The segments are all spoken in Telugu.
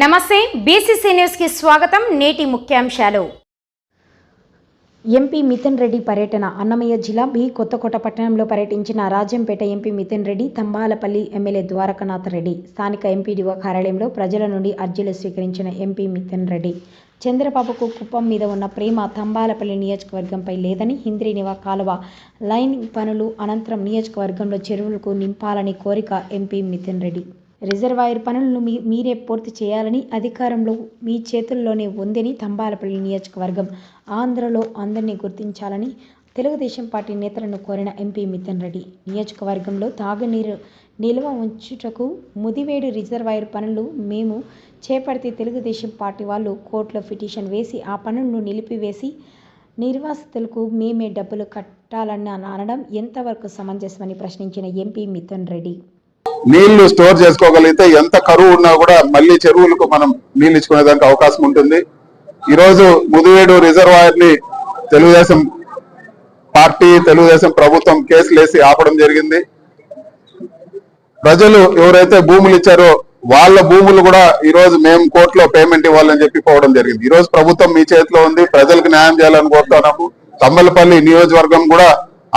నమస్తే బీసీసీ న్యూస్కి స్వాగతం. నేటి ముఖ్యాంశాలు. ఎంపీ మిథున్ రెడ్డి పర్యటన. అన్నమయ్య జిల్లా బి కొత్తకోట పట్టణంలో పర్యటించిన రాజంపేట ఎంపీ మిథున్ రెడ్డి తంబాలపల్లి ఎమ్మెల్యే ద్వారకనాథ్ రెడ్డి స్థానిక ఎంపీడీఓ కార్యాలయంలో ప్రజల నుండి అర్జీలు స్వీకరించిన ఎంపీ మిథున్ రెడ్డి. చంద్రబాబుకు కుప్పం మీద ఉన్న ప్రేమ తంబాలపల్లి నియోజకవర్గంపై లేదని హింద్రీనివా కాలువ లైన్ పనులు అనంతరం నియోజకవర్గంలో చెరువులకు నింపాలని కోరిక ఎంపీ మిథున్ రెడ్డి. రిజర్వాయర్ పనులను మీ మీరే పూర్తి చేయాలని అధికారంలో మీ చేతుల్లోనే ఉందని తంబాలపల్లి నియోజకవర్గం ఆంధ్రలో అందరినీ గుర్తించాలని తెలుగుదేశం పార్టీ నేతలను కోరిన ఎంపీ మిథన్ రెడ్డి. నియోజకవర్గంలో తాగునీరు నిల్వ ఉంచుటకు ముదివేడు రిజర్వాయర్ పనులు మేము చేపడితే తెలుగుదేశం పార్టీ వాళ్ళు కోర్టులో పిటిషన్ వేసి ఆ పనులను నిలిపివేసి నిర్వాసితులకు మేమే డబ్బులు కట్టాలని అనడం ఎంతవరకు సమంజసమని ప్రశ్నించిన ఎంపీ మిథన్ రెడ్డి. నీళ్ళు స్టోర్ చేసుకోగలిగితే ఎంత కరువు ఉన్నా కూడా మళ్ళీ చెరువులకు మనం నీళ్ళు ఇచ్చుకునేదానికి అవకాశం ఉంటుంది. ఈరోజు ముదివేడు రిజర్వాయర్ని తెలుగుదేశం పార్టీ తెలుగుదేశం ప్రభుత్వం కేసులు వేసి ఆపడం జరిగింది. ప్రజలు ఎవరైతే భూములు ఇచ్చారో వాళ్ళ భూములు కూడా ఈ రోజు మేము కోర్టులో పేమెంట్ ఇవ్వాలని చెప్పి పోవడం జరిగింది. ఈ రోజు ప్రభుత్వం మీ చేతిలో ఉంది ప్రజలకు న్యాయం చేయాలని కోరుతున్నాము. తమ్మలపల్లి నియోజకవర్గం కూడా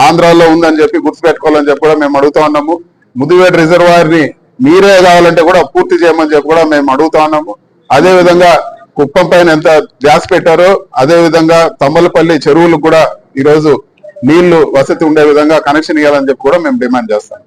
ఆంధ్రాలో ఉందని చెప్పి గుర్తుపెట్టుకోవాలని చెప్పి కూడా మేము అడుగుతా ఉన్నాము. ముదివేడు రిజర్వాయర్ని మీరే కావాలంటే కూడా పూర్తి చేయమని చెప్పి కూడా మేము అడుగుతా ఉన్నాము. అదే విధంగా కుప్పం పైన ఎంత గ్యాస్ పెట్టారో అదే విధంగా తమ్మలపల్లి చెరువులకు కూడా ఈ రోజు నీళ్ళు వసతి ఉండే విధంగా కనెక్షన్ ఇవ్వాలని చెప్పి కూడా మేము డిమాండ్ చేస్తాం.